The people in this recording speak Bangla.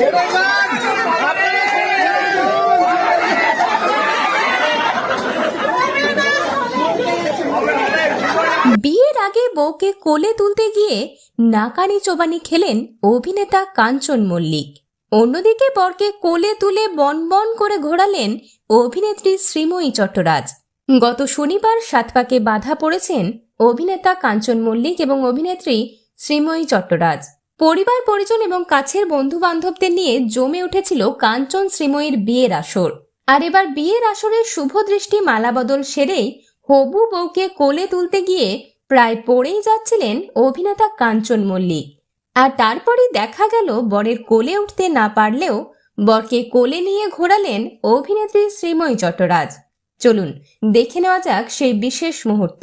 বিয়ের আগে বউকে কোলে তুলতে গিয়ে নাকানি চোবানি খেলেন অভিনেতা কাঞ্চন মল্লিক। অন্যদিকে বরকে কোলে তুলে বনবন করে ঘোরালেন অভিনেত্রী শ্রীময়ী চট্টরাজ। গত শনিবার সাতপাকে বাধা পড়েছেন অভিনেতা কাঞ্চন মল্লিক এবং অভিনেত্রী শ্রীময়ী চট্টরাজ। পরিবার, পরিজন এবং কাছের বন্ধু বান্ধবদের নিয়ে জমে উঠেছিল কাঞ্চন শ্রীময়ীর বিয়ের আসর। আর এবার বিয়ের আসরের শুভ দৃষ্টি মালাবদল সেরেই হবু বউকে কোলে তুলতে গিয়ে প্রায় পড়েই যাচ্ছিলেন অভিনেতা কাঞ্চন মল্লিক। আর তারপরই দেখা গেল বরের কোলে উঠতে না পারলেও বরকে কোলে নিয়ে ঘোরালেন অভিনেত্রী শ্রীময়ী চট্টরাজ। চলুন, দেখে নেওয়া যাক সেই বিশেষ মুহূর্ত।